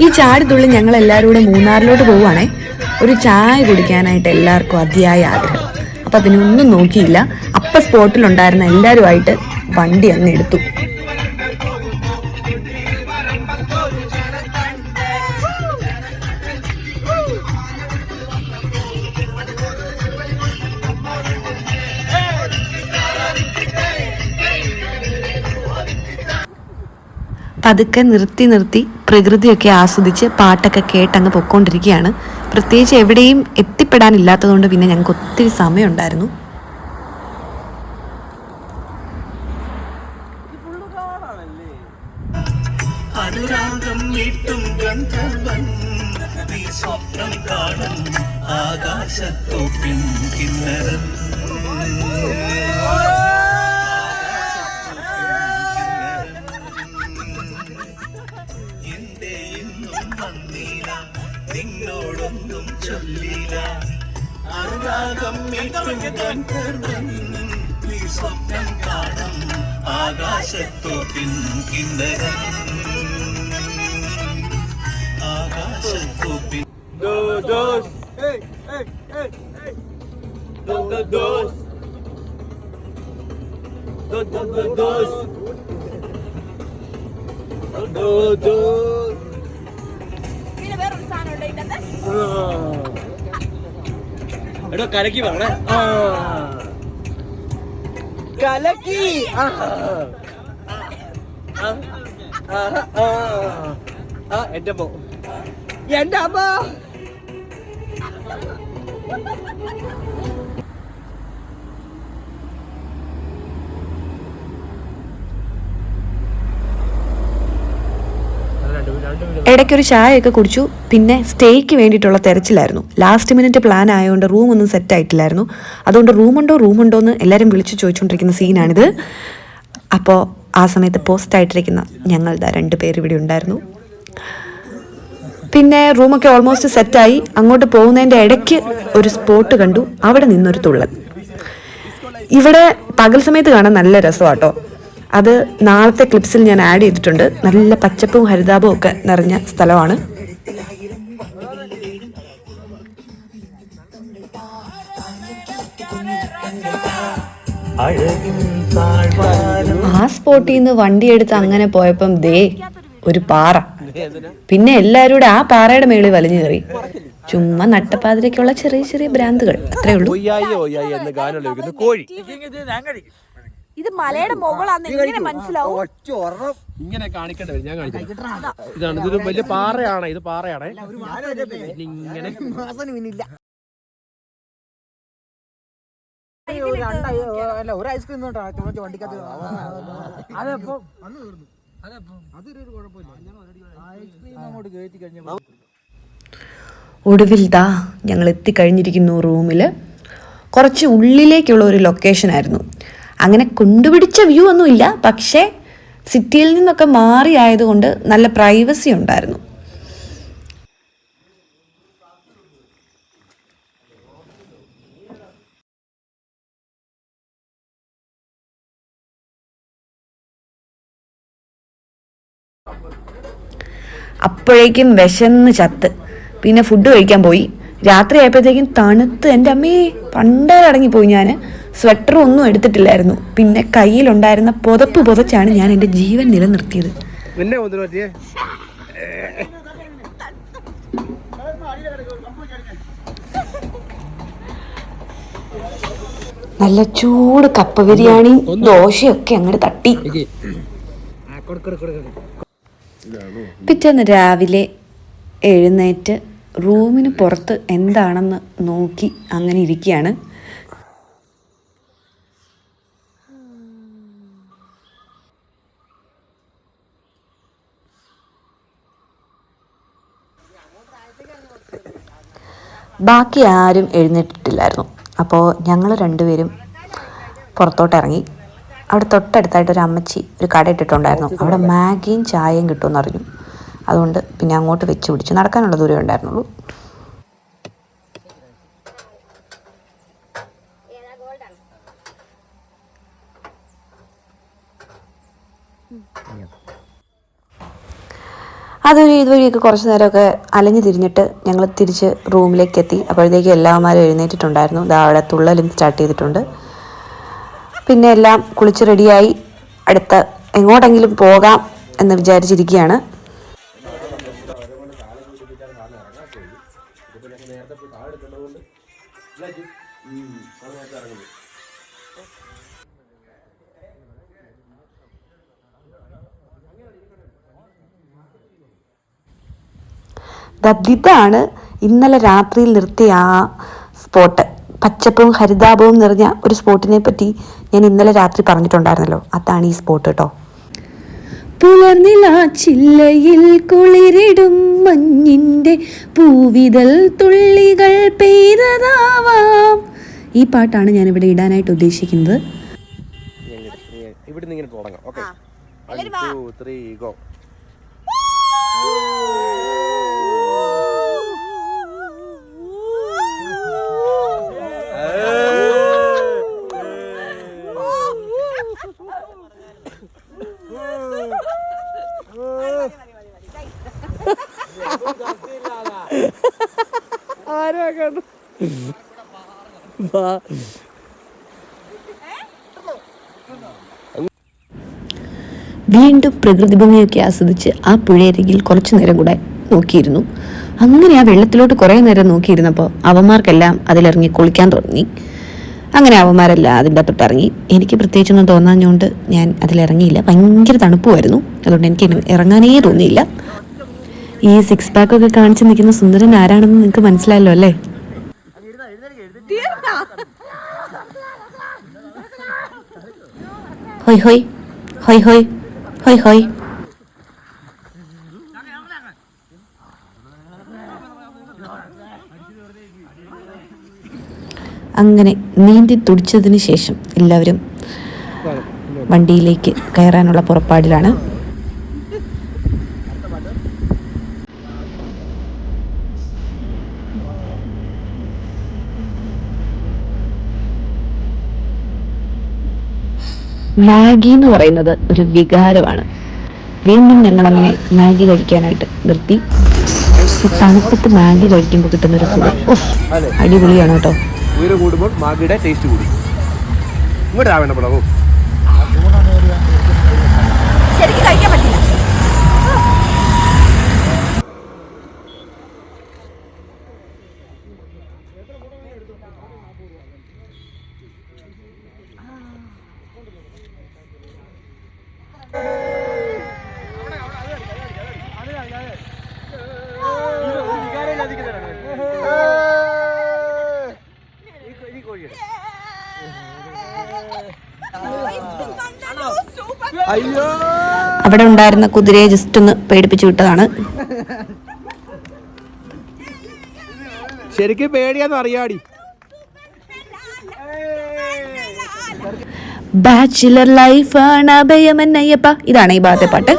ഈ ചാടിത്തുള്ളി ഞങ്ങൾ എല്ലാവരും കൂടെ മൂന്നാറിലോട്ട് പോവുകയാണേ ഒരു ചായ കുടിക്കാനായിട്ട് എല്ലാവർക്കും അതിയായ ആഗ്രഹം. അപ്പം അതിനൊന്നും നോക്കിയില്ല. അപ്പം സ്പോട്ടിലുണ്ടായിരുന്ന എല്ലാവരുമായിട്ട് വണ്ടി അങ്ങ് എടുത്തു. പതുക്കെ നിർത്തി നിർത്തി പ്രകൃതിയൊക്കെ ആസ്വദിച്ച് പാട്ടൊക്കെ കേട്ടങ്ങ് പൊക്കോണ്ടിരിക്കുകയാണ്. പ്രത്യേകിച്ച് എവിടെയും എത്തിപ്പെടാനില്ലാത്തതുകൊണ്ട് പിന്നെ ഞങ്ങൾക്ക് ഒത്തിരി സമയമുണ്ടായിരുന്നു. എടോ കലക്കി ആ കലക്കി ആ ആ എന്റെ അമ്മ. എന്റെ അമ്മ. ഇടയ്ക്കൊരു ചായയൊക്കെ കുടിച്ചു. പിന്നെ സ്റ്റേക്ക് വേണ്ടിയിട്ടുള്ള തിരച്ചിലായിരുന്നു. ലാസ്റ്റ് മിനിറ്റ് പ്ലാൻ ആയതുകൊണ്ട് റൂം ഒന്നും സെറ്റ് ആയിട്ടില്ലായിരുന്നു. അതുകൊണ്ട് റൂമുണ്ടോ റൂമുണ്ടോ എന്ന് എല്ലാവരും വിളിച്ചു ചോദിച്ചുകൊണ്ടിരിക്കുന്ന സീനാണിത് അപ്പോൾ ആ സമയത്ത് പോസ്റ്റ് ആയിട്ടിരിക്കുന്ന ഞങ്ങളുടെ രണ്ട് പേര് ഇവിടെ ഉണ്ടായിരുന്നു. പിന്നെ റൂമൊക്കെ ഓൾമോസ്റ്റ് സെറ്റായി അങ്ങോട്ട് പോകുന്നതിന്റെ ഇടയ്ക്ക് ഒരു സ്പോട്ട് കണ്ടു. അവിടെ നിന്നൊരു തുള്ളൽ. ഇവിടെ പകൽ സമയത്ത് കാണാൻ നല്ല രസമാട്ടോ അത് നാളത്തെ ക്ലിപ്സിൽ ഞാൻ ആഡ് ചെയ്തിട്ടുണ്ട്. നല്ല പച്ചപ്പും ഹരിതാപവും ഒക്കെ നിറഞ്ഞ സ്ഥലമാണ്. അഴകിൻ ആ സ്പോട്ടിൽ നിന്ന് വണ്ടി എടുത്ത് അങ്ങനെ പോയപ്പം ദേ ഒരു പാറ. പിന്നെ എല്ലാരും കൂടെ ആ പാറയുടെ മേളിൽ വലിഞ്ഞു കയറി. ചുമ്മാ നട്ടപ്പാതിരക്കുള്ള ചെറിയ ചെറിയ ഭ്രാന്തുകൾ. അത്രേ ഉള്ളൂ. ഇത് മലയുടെ മുകളാന്ന് എങ്ങനെ മനസ്സിലാവും? ഇങ്ങനെ കാണിക്കേണ്ടി വരും. ഞാൻ കാണിച്ചു ഇതാണ് ഇതൊരു വലിയ പാറയാണ്. ഇത് പാറയാണ്. ഇങ്ങനെ ഒരു ഐസ്ക്രീം വണ്ടിക്കകത്ത് ഐസ്ക്രീം അങ്ങോട്ട് കയറ്റി കഴിഞ്ഞ ഒടുവിൽ ദാ ഞങ്ങൾ എത്തിക്കഴിഞ്ഞിരിക്കുന്നു റൂമിൽ. കുറച്ച് ഉള്ളിലേക്കുള്ള ഒരു ലൊക്കേഷൻ ആയിരുന്നു. അങ്ങനെ കൊണ്ടുപിടിച്ച വ്യൂ ഒന്നുമില്ല പക്ഷേ സിറ്റിയിൽ നിന്നൊക്കെ മാറി ആയതുകൊണ്ട് നല്ല പ്രൈവസി ഉണ്ടായിരുന്നു. അപ്പോഴേക്കും വിശന്ന് ചത്ത്. പിന്നെ ഫുഡ് കഴിക്കാൻ പോയി. രാത്രി ആയപ്പോഴത്തേക്കും തണുത്ത്. എന്റെ അമ്മേ പണ്ടടങ്ങിപ്പോയി ഞാൻ സ്വെറ്റർ ഒന്നും എടുത്തിട്ടില്ലായിരുന്നു. പിന്നെ കയ്യിലുണ്ടായിരുന്ന പുതപ്പ് പുതച്ചാണ് ഞാൻ എന്റെ ജീവൻ നിലനിർത്തിയത്. നല്ല ചൂട് കപ്പ ബിരിയാണി ദോശയൊക്കെ അങ്ങോട്ട് തട്ടി. പിറ്റേന്ന് രാവിലെ എഴുന്നേറ്റ് റൂമിന് പുറത്ത് എന്താണെന്ന് നോക്കി അങ്ങനെ ഇരിക്കുകയാണ്. ബാക്കി ആരും എഴുന്നേറ്റിട്ടില്ലായിരുന്നു. അപ്പോൾ ഞങ്ങൾ രണ്ടുപേരും പുറത്തോട്ട് ഇറങ്ങി അവിടെ തൊട്ടടുത്തായിട്ട് ഒരു അമ്മച്ചി ഒരു കട ഇട്ടിട്ടുണ്ടായിരുന്നു. അവിടെ മാഗിയും ചായയും കിട്ടുമെന്ന് അറിഞ്ഞു. അതുകൊണ്ട് പിന്നെ അങ്ങോട്ട് വെച്ച് പിടിച്ചു. നടക്കാനുള്ള ദൂരം ഉണ്ടായിരുന്നുള്ളൂ. അതൊരു ഇതുവഴിയൊക്കെ കുറച്ച് നേരമൊക്കെ അലഞ്ഞു തിരിഞ്ഞിട്ട് ഞങ്ങൾ തിരിച്ച് റൂമിലേക്ക് എത്തി. അപ്പോഴത്തേക്ക് എല്ലാവന്മാരും എഴുന്നേറ്റിട്ടുണ്ടായിരുന്നു. അവിടെ തുള്ളലും സ്റ്റാർട്ട് ചെയ്തിട്ടുണ്ട്. പിന്നെ എല്ലാം കുളിച്ച് റെഡിയായി. അടുത്ത എങ്ങോട്ടെങ്കിലും പോകാം എന്ന് വിചാരിച്ചിരിക്കുകയാണ്. ഇതാണ് ഇന്നലെ രാത്രിയിൽ നിർത്തിയ ആ സ്പോട്ട്. പച്ചപ്പും ഹരിതാപവും നിറഞ്ഞ ഒരു സ്പോട്ടിനെ പറ്റി ഞാൻ ഇന്നലെ രാത്രി പറഞ്ഞിട്ടുണ്ടായിരുന്നല്ലോ. അതാണ് ഈ സ്പോട്ട് കേട്ടോ. പുലർനില ചില്ലയിൽ കുളിരിടും മഞ്ഞിന്റെ പൂവിതൽ തുള്ളികൾ പെയ്തതാവാം. ഈ പാട്ടാണ് ഞാൻ ഇവിടെ ഇടാനായിട്ട് ഉദ്ദേശിക്കുന്നത്. ഇവിടുന്ന് ഇങ്ങനെ തുടങ്ങാം. ഓക്കെ. ടു ത്രീ ഗോ വീണ്ടും പ്രകൃതി ഭംഗിയൊക്കെ ആസ്വദിച്ച് ആ പുഴയരികിൽ കുറച്ചു നേരം കൂടെ നോക്കിയിരുന്നു. അങ്ങനെ ആ വെള്ളത്തിലോട്ട് കുറേ നേരം നോക്കിയിരുന്നപ്പോൾ അവന്മാർക്കെല്ലാം അതിലിറങ്ങി കുളിക്കാൻ തുടങ്ങി. അങ്ങനെ അവന്മാരെല്ലാം അതിന്റെ അകത്തോട്ട് ഇറങ്ങി എനിക്ക് പ്രത്യേകിച്ചൊന്നും തോന്നാഞ്ഞുകൊണ്ട് ഞാൻ അതിലിറങ്ങിയില്ല. ഭയങ്കര തണുപ്പുമായിരുന്നു. അതുകൊണ്ട് എനിക്ക് ഇറങ്ങാനേ തോന്നിയില്ല. ഈ സിക്സ് പാക്കൊക്കെ കാണിച്ച് നിൽക്കുന്ന സുന്ദരൻ ആരാണെന്ന് നിങ്ങൾക്ക് മനസ്സിലായല്ലോ അല്ലേ? ഹോയ് ഹോയ് ഹോയ് ഹോയ് hơi hơi അങ്ങനെ നീന്തി തുടിച്ചതിന് ശേഷം എല്ലാവരും വണ്ടിയിലേക്ക് കയറാനുള്ള പുറപ്പാടിലാണ്. മാഗി എന്ന് പറയുന്നത് ഒരു വികാരമാണ്. വീണ്ടും ഞങ്ങൾ അങ്ങനെ മാഗി കഴിക്കാനായിട്ട് നിർത്തി. ഈ തണുപ്പത്ത് മാഗി കഴിക്കുമ്പോൾ കിട്ടുന്ന ഒരു സുഖം അടിപൊളിയാണ് കേട്ടോ. ഉയരം കൂടുമ്പോൾ മാഗിയുടെ ടേസ്റ്റ് കൂടി. ഇങ്ങോട്ട് രാവേണ്ട പടവോ ശരിക്കും കഴിക്കാൻ പറ്റില്ല അവിടെ ഉണ്ടായിരുന്ന കുതിരയെ ജസ്റ്റ് ഒന്ന് പേടിപ്പിച്ചു വിട്ടതാണ്. ശരിക്കും പേടിയാന്ന് അറിയാടി. ബാച്ചിലർ ലൈഫ് ആണ് അഭയമെന്നയ്യപ്പ ഇതാണ് ഈ ഭാഗത്തെ പാട്ട്.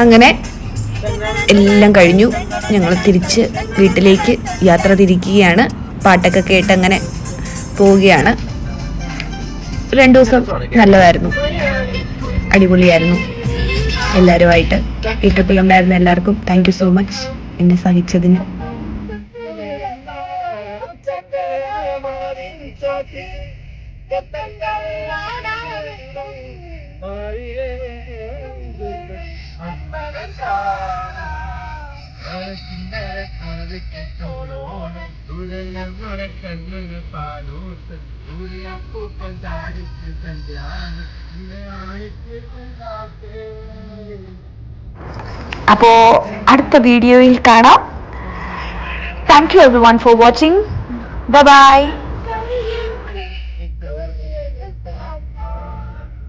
അങ്ങനെ എല്ലാം കഴിഞ്ഞു. ഞങ്ങൾ തിരിച്ച് വീട്ടിലേക്ക് യാത്ര തിരിക്കുകയാണ്. പാട്ടൊക്കെ കേട്ട് അങ്ങനെ പോവുകയാണ്. രണ്ടു ദിവസം നല്ലതായിരുന്നു. അടിപൊളിയായിരുന്നു. എല്ലാവരുമായിട്ട് ഈ ട്രിപ്പിലുണ്ടായിരുന്ന എല്ലാവർക്കും താങ്ക് യു സോ മച്ച് എന്നെ സഹിച്ചതിന്. അപ്പോൾ അടുത്ത വീഡിയോയിൽ കാണാം. Thank you everyone for watching bye